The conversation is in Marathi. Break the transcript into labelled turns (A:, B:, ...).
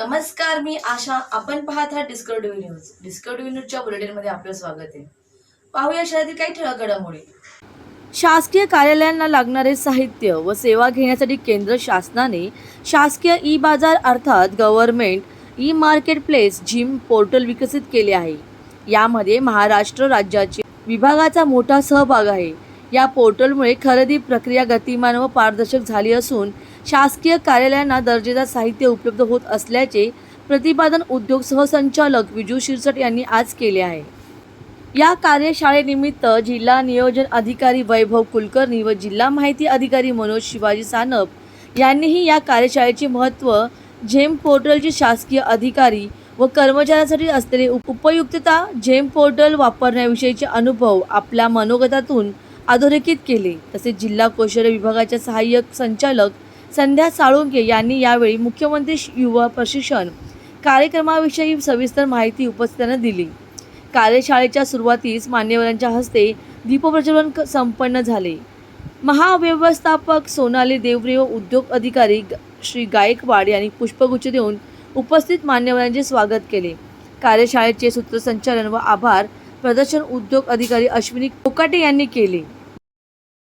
A: नमस्कार मी आशा. आपण पाहत आहात डिस्कवरी न्यूज डिस्कवरी न्यूजच्या बुलेटिनमध्ये आपलं स्वागत आहे. पाहूया शहरातील काही ठळक घडामोडी शासकीय कार्यालयांना लागणारे साहित्य व सेवा घेण्यासाठी केंद्र शासनाने शासकीय ई बाजार अर्थात government e market place GeM portal विकसित केले आहे. यामध्ये महाराष्ट्र राज्याचे विभागाचा मोठा सहभाग आहे. या पोर्टलमुळे खरेदी प्रक्रिया गतिमान व पारदर्शक झाली असून शासकीय कार्यालयांना दर्जेदार साहित्य उपलब्ध होत असल्याचे प्रतिपादन उद्योग सहसंचालक विजू शिरसट यांनी आज केले आहे. या कार्यशाळेनिमित्त जिल्हा नियोजन अधिकारी वैभव कुलकर्णी व जिल्हा माहिती अधिकारी मनोज शिवाजी सानप यांनीही या कार्यशाळेचे महत्त्व झेम पोर्टलचे शासकीय अधिकारी व कर्मचाऱ्यांसाठी असलेले उप- उपयुक्तता झेम पोर्टल वापरण्याविषयीचे अनुभव आपल्या मनोगतातून अधोरेखित केले. तसेच जिल्हा कौशल्य विभागाच्या सहाय्यक संचालक संध्या साळुंके यांनी यावेळी मुख्यमंत्री युवा प्रशिक्षण कार्यक्रमाविषयी सविस्तर माहिती उपस्थितांना दिली. कार्यशाळेच्या सुरुवातीस मान्यवरांच्या हस्ते दीपप्रज्वलन क- संपन्न झाले. महाव्यवस्थापक सोनाली देवरे व उद्योग अधिकारी श्री गायकवाड यांनी पुष्पगुच्छ देऊन उपस्थित मान्यवरांचे स्वागत केले. कार्यशाळेचे सूत्रसंचालन व आभार प्रदर्शन उद्योग अधिकारी अश्विनी कोकाटे यांनी केले.